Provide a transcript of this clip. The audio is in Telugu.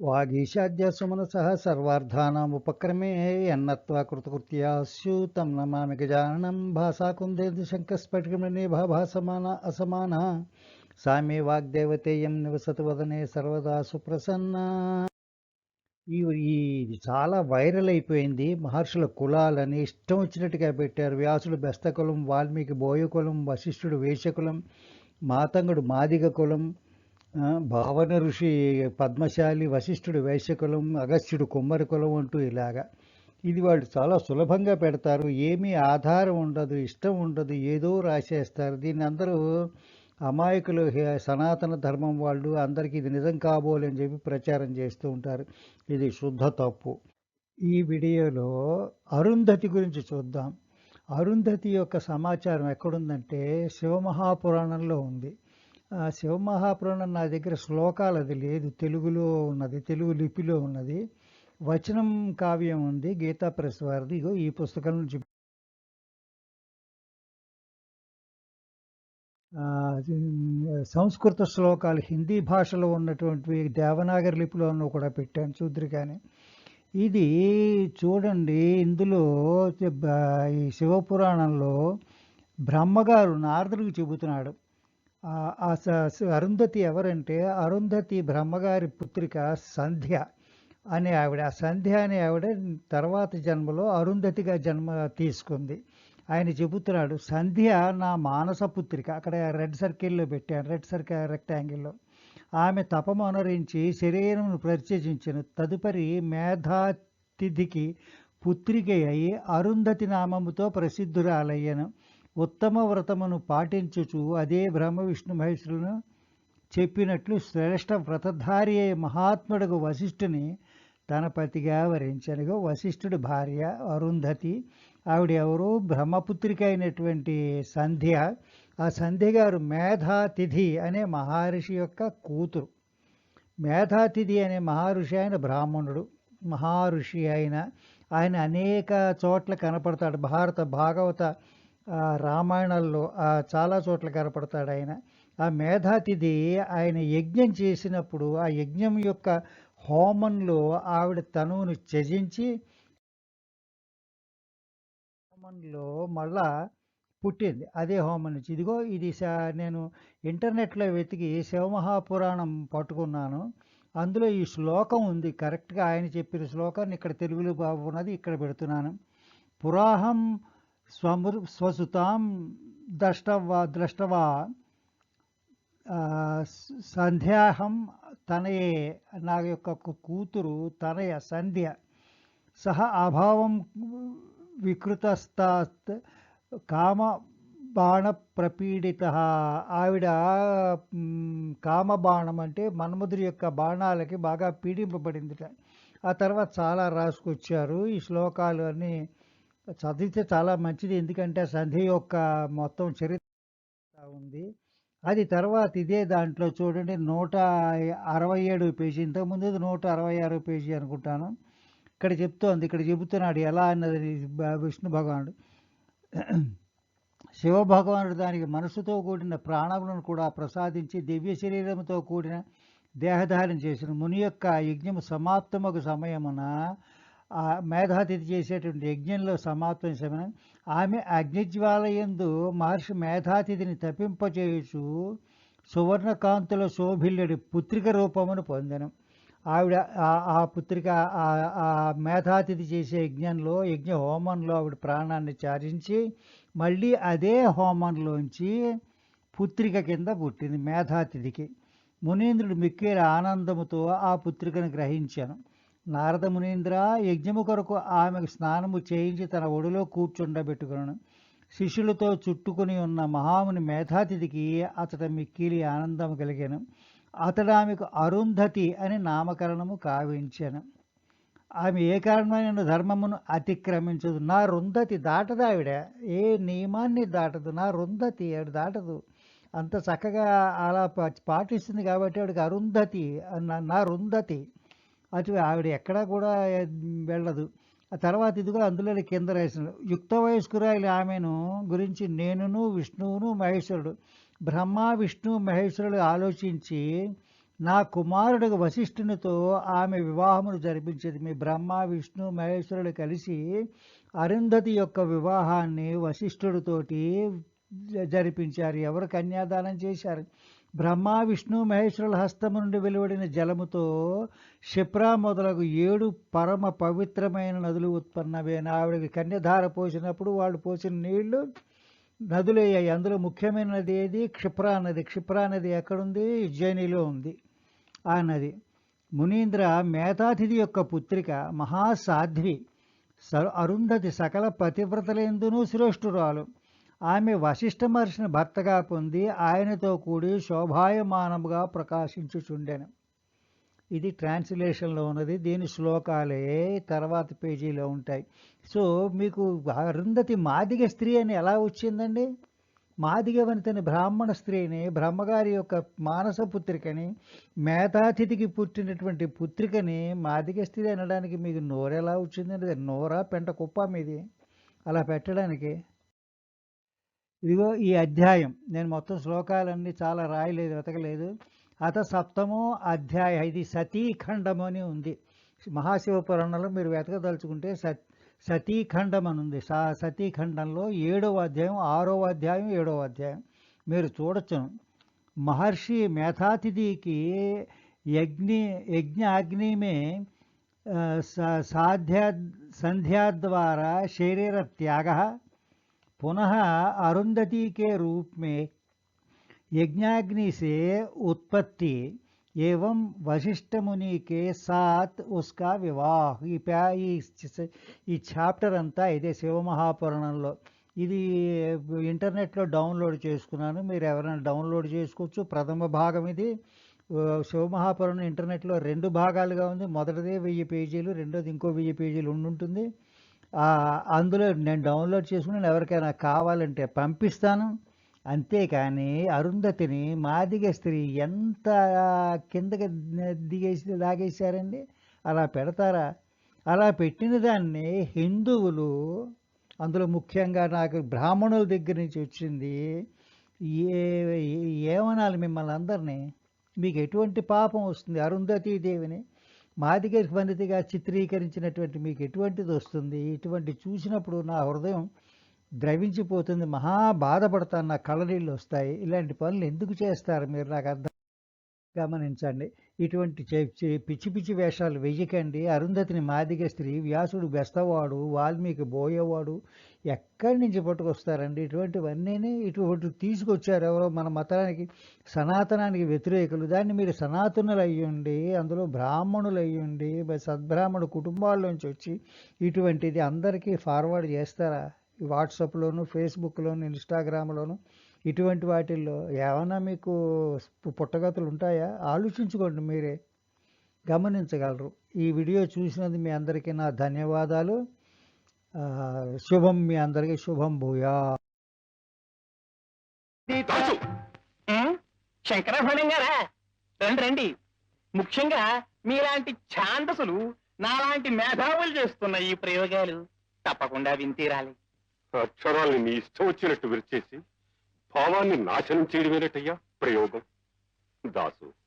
వాగీశాద్యసుమనసः సర్వార్థానాముపక్రమే యన్నత్వా కృతకృత్యా స్యూతం నమామి గజాననం భాసాకుందేందు శంకస్ఫటికమణిభా భాసమాన అసమాన సామే వాగ్దేవతేయం నివసతి వదనే సర్వదా సుప్రసన్న ఈ ఇది చాలా వైరల్ అయిపోయింది మహర్షుల కులాలని ఇష్టం వచ్చినట్టుగా పెట్టారు వ్యాసుడు బెస్తకులం వాల్మీకి బోయకులం వశిష్ఠుడు వేషకులం మాతంగుడు మాదిగ కులం భావన ఋషి పద్మశాలి వశిష్ఠుడు వైశ్యకులం అగస్త్యుడు కుమ్మరి కులం అంటూ ఇలాగా. ఇది వాళ్ళు చాలా సులభంగా పెడతారు. ఏమీ ఆధారం ఉండదు ఇష్టం ఉండదు ఏదో రాసేస్తారు. దీన్ని అందరూ అమాయకులు హే- సనాతన ధర్మం వాళ్ళు అందరికీ ఇది నిజం కాబోలని చెప్పి ప్రచారం చేస్తూ ఉంటారు. ఇది శుద్ధ తప్పు. ఈ వీడియోలో అరుంధతి గురించి చూద్దాం. అరుంధతి యొక్క సమాచారం ఎక్కడుందంటే శివమహాపురాణంలో ఉంది. శివమహాపురాణం నా దగ్గర శ్లోకాలు అది లేదు. తెలుగులో ఉన్నది తెలుగు లిపిలో ఉన్నది. వచనం కావ్యం ఉంది గీతా ప్రెస్ వారిది. ఇగో ఈ పుస్తకం నుంచి సంస్కృత శ్లోకాలు. హిందీ భాషలో ఉన్నటువంటి దేవనాగరి లిపిలో కూడా పెట్టాను చూద్దరు కానీ. ఇది చూడండి ఇందులో ఈ శివపురాణంలో బ్రహ్మగారు నారదుడికి చెబుతున్నాడు. ఆ స- అరుంధతి ఎవరంటే అరుంధతి బ్రహ్మగారి పుత్రిక సంధ్య అనే ఆవిడ. ఆ సంధ్య అనే ఆవిడ తర్వాత జన్మలో అరుంధతిగా జన్మ తీసుకుంది. ఆయన చెబుతున్నాడు సంధ్య నా మానస పుత్రిక. అక్కడ రెడ్ సర్కిల్లో పెట్టాను రెడ్ సర్కిల్ రెక్టాంగిల్లో. ఆమె తపము అనురించి శరీరమును ప్రత్యేకించను తదుపరి మేధాతిథికి పుత్రిక అయి అరుంధతి నామముతో ప్రసిద్ధురాలయ్యను. ఉత్తమ వ్రతమును పాటించుచు అదే బ్రహ్మ విష్ణు మహేశ్వరులను చెప్పినట్లు శ్రేష్ఠ వ్రతధారి అయి మహాత్ముడుగు వశిష్ఠుని తన పతిగా వరించనుగా. వశిష్ఠుడి భార్య అరుంధతి. ఆవిడ ఎవరు బ్రహ్మపుత్రిక అయినటువంటి సంధ్య. ఆ సంధ్య గారు మేధాతిథి అనే మహర్షి యొక్క కూతురు. మేధాతిథి అనే మహర్షి ఆయన బ్రాహ్మణుడు. మహర్షి ఆయన ఆయన అనేక చోట్ల కనపడతాడు. భారత భాగవత రామాయణాల్లో చాలా చోట్ల కనపడతాడు ఆయన. ఆ మేధాతిథి ఆయన యజ్ఞం చేసినప్పుడు ఆ యజ్ఞం యొక్క హోమంలో ఆవిడ తనువును త్యజించి హోమంలో మళ్ళా పుట్టింది. అదే హోమం నుంచి. ఇదిగో ఇది నేను ఇంటర్నెట్లో వెతికి శివమహాపురాణం పట్టుకున్నాను. అందులో ఈ శ్లోకం ఉంది. కరెక్ట్గా ఆయన చెప్పిన శ్లోకాన్ని ఇక్కడ తెలుగులో బాగున్నది ఇక్కడ పెడుతున్నాను. పురాహం స్వమృ స్వసుతాం ద్రష్టవా ద్రష్టవా సంధ్యాహం తనయే నా యొక్క కూతురు తనయ సంధ్య. సహ అభావం వికృతస్తాత్ కామ బాణ ప్రపీడిత ఆవిడ కామ కామబాణం అంటే మన్మధుడి యొక్క బాణాలకి బాగా పీడింపబడిందిట. ఆ తర్వాత చాలా రాసుకొచ్చారు. ఈ శ్లోకాలు అన్నీ చదివితే చాలా మంచిది. ఎందుకంటే సంధ్య యొక్క మొత్తం చరిత్ర ఉంది. అది తర్వాత ఇదే దాంట్లో చూడండి నూట అరవై ఏడు పేజీ. ఇంతకుముందు నూట అరవై ఆరు పేజీ అనుకుంటాను. ఇక్కడ చెప్తోంది ఇక్కడ చెబుతున్నాడు ఎలా అన్నది విష్ణు భగవానుడు. శివభగవానుడు దానికి మనసుతో కూడిన ప్రాణములను కూడా ప్రసాదించి దివ్య శరీరంతో కూడిన దేహధారణ చేసిన ముని యొక్క యజ్ఞము సమాప్తమకు సమయమున మేధాతిథి చేసేటువంటి యజ్ఞంలో సమాప్తం సమయం. ఆమె అగ్నిజ్వాలయందు మహర్షి మేధాతిథిని తప్పింపచేయుచు సువర్ణకాంతుల శోభిల్లుడి పుత్రిక రూపమును పొందను. ఆవిడ ఆ- పుత్రిక ఆ- మేధాతిథి చేసే యజ్ఞంలో యజ్ఞ హోమంలో ఆవిడ ప్రాణాన్ని చారించి మళ్ళీ అదే హోమంలోంచి పుత్రిక కింద పుట్టింది మేధాతిథికి మునీంద్రుడు మిక్కేల ఆనందముతో ఆ పుత్రికను గ్రహించాను. నారద మునీంద్ర యజ్ఞము కొరకు ఆమెకు స్నానము చేయించి తన ఒడిలో కూర్చుండబెట్టుకున్నాను శిష్యులతో చుట్టుకుని ఉన్న మహాముని మేధాతిథికి అతడు మిక్కిలి ఆనందం కలిగాను. అతడు ఆమెకు అరుంధతి అని నామకరణము కావించాను. ఆమె ఏ కారణమైన ధర్మమును అతిక్రమించదు. నా రుంధతి దాటదు ఆవిడ ఏ నియమాన్ని దాటదు? నా రుంధతి ఆవిడ దాటదు. అంత చక్కగా అలా పాటిస్తుంది కాబట్టి ఆవిడకి అరుంధతి అన్న- నా రుంధతి. అటు ఆవిడ ఎక్కడా కూడా వెళ్ళదు. ఆ తర్వాత ఇదిగో అందులో కింద రాసిన యుక్త వయస్కురాలి ఆమెను గురించి నేనును విష్ణువును మహేశ్వరుడు బ్రహ్మ విష్ణు మహేశ్వరుడు ఆలోచించి నా కుమారుడు వశిష్ఠునితో ఆమె వివాహమును జరిపించేది. మీ బ్రహ్మ విష్ణు మహేశ్వరుడు కలిసి అరుంధతి యొక్క వివాహాన్ని వశిష్ఠుడితోటి జరిపించారు. ఎవరు కన్యాదానం చేశారు? బ్రహ్మ విష్ణు మహేశ్వరుల హస్తము నుండి వెలువడిన జలముతో క్షిప్ర మొదలగు ఏడు పరమ పవిత్రమైన నదులు ఉత్పన్నమైన ఆవిడకి కన్యధార పోసినప్పుడు వాళ్ళు పోసిన నీళ్ళు నదులు అయ్యాయి అందులో ముఖ్యమైన నది ఏది? క్షిప్రా నది. క్షిప్రా నది ఎక్కడుంది? ఉజ్జయినిలో ఉంది ఆ నది. మునీంద్ర మేధాతిథి యొక్క పుత్రిక మహాసాధ్వి స- అరుంధతి సకల పతివ్రతలందునూ శ్రేష్ఠురాలు. ఆమె వశిష్ఠ మహర్షిని భర్తగా పొంది ఆయనతో కూడి శోభాయమానముగా ప్రకాశించుచుండెను. ఇది ట్రాన్స్లేషన్లో ఉన్నది. దీని శ్లోకాలే తర్వాత పేజీలో ఉంటాయి. సో మీకు అరుంధతి మాదిగ స్త్రీ అని ఎలా వచ్చిందండి? మాదిగ వనితని బ్రాహ్మణ స్త్రీని బ్రహ్మగారి యొక్క మానస పుత్రికని మేధాతిథికి పుట్టినటువంటి పుత్రికని మాదిగ స్త్రీ అనడానికి మీకు నోరెలా వచ్చిందండి? నోరా పెంట కుప్ప మీది? అలా పెట్టడానికి ఇదిగో ఈ అధ్యాయం. నేను మొత్తం శ్లోకాలన్నీ చాలా రాయలేదు వెతకలేదు. అత సప్తమో అధ్యాయ ఇది సతీఖండము అని ఉంది. మహాశివ పురాణంలో మీరు వెతకదలుచుకుంటే సత్ సతీఖండం అని ఉంది. సా సతీఖండంలో ఏడవ అధ్యాయం ఆరవ అధ్యాయం ఏడవ అధ్యాయం. మీరు చూడొచ్చును. మహర్షి మేధాతిథికి యజ్ఞి యజ్ఞ అగ్నిమే సాధ్యా సంధ్యా ద్వారా శరీర త్యాగ पुनः अरुंधति के रूप में यज्ञाग्नि से उत्पत्ति एवं वशिष्ठ मुनि के साथ उसका వివాహ ఈ ప్యా ఈ చ- ఈ చాప్టర్ అంతా ఇదే శివమహాపురాణంలో ఇది ఇంటర్నెట్లో డౌన్లోడ్ చేసుకున్నాను మీరు ఎవరైనా డౌన్లోడ్ చేసుకోవచ్చు ప్రథమ భాగం ఇది ఆ, శివమహాపురాణం ఇంటర్నెట్లో రెండు భాగాలుగా ఉంది మొదటిదే వెయ్యి పేజీలు రెండోది ఇంకో వెయ్యి పేజీలు ఉండుంటుంది ఆ, అందులో నేను డౌన్లోడ్ చేసుకుని ఎవరికైనా కావాలంటే పంపిస్తాను. అంతేకాని అరుంధతిని మాదిగ స్త్రీ ఎంత కిందకి దిగేసి లాగేశారండి? అలా పెడతారా? అలా పెట్టిన దాన్ని హిందువులు అందులో ముఖ్యంగా నాకు బ్రాహ్మణుల దగ్గర నుంచి వచ్చింది ఏ ఏమనాలి మిమ్మల్ని అందరినీ? మీకు ఎటువంటి పాపం వస్తుంది అరుంధతీ దేవిని? మాదిగ వనితగా చిత్రీకరించినటువంటి మీకు ఎటువంటిది వస్తుంది? ఇటువంటి చూసినప్పుడు నా హృదయం ద్రవించిపోతుంది మహా బాధపడతాను నా కళ్ళనీళ్ళు వస్తాయి. ఇలాంటి పనులు ఎందుకు చేస్తారు? మీరు నాకు అర్థం గమనించండి. ఇటువంటి చే- పిచ్చి పిచ్చి వేషాలు వెయ్యకండి. అరుంధతిని మాదిగ స్త్రీ వ్యాసుడు బెస్తవాడు వాల్మీకి బోయేవాడు ఎక్కడి నుంచి పట్టుకొస్తారండి? ఇటువంటివన్నీ ఇటువంటి తీసుకొచ్చారు ఎవరో మన మతానికి సనాతనానికి వ్యతిరేకులు. దాన్ని మీరు సనాతనులు అయ్యుండి అందులో బ్రాహ్మణులు అయ్యుండి సద్బ్రాహ్మణ కుటుంబాల్లోంచి వచ్చి ఇటువంటిది అందరికీ ఫార్వర్డ్ చేస్తారా? వాట్సాప్లోను ఫేస్బుక్లోను ఇన్స్టాగ్రామ్లోను ఇటువంటి వాటిల్లో ఏమైనా మీకు పుట్టగతులు ఉంటాయా? ఆలోచించుకోండి మీరే. గమనించగలరు. ఈ వీడియో చూసినందుకు మీ అందరికీ నా ధన్యవాదాలు. ఆ, శుభం మీ అందరికీ శుభం భూయా. శంకరభరణం గారా? రండి రండి. ముఖ్యంగా మీలాంటి ఛాందసులు నాలాంటి మేధావులు చేస్తున్న ఈ ప్రయోగాలు తప్పకుండా వింతీరాలి అక్షరాల్ని నీ ఇష్టం వచ్చినట్టు విరిచేసి భావాన్ని నాశనం చేయడమేనటయ్యా? ప్రయోగం. దాసు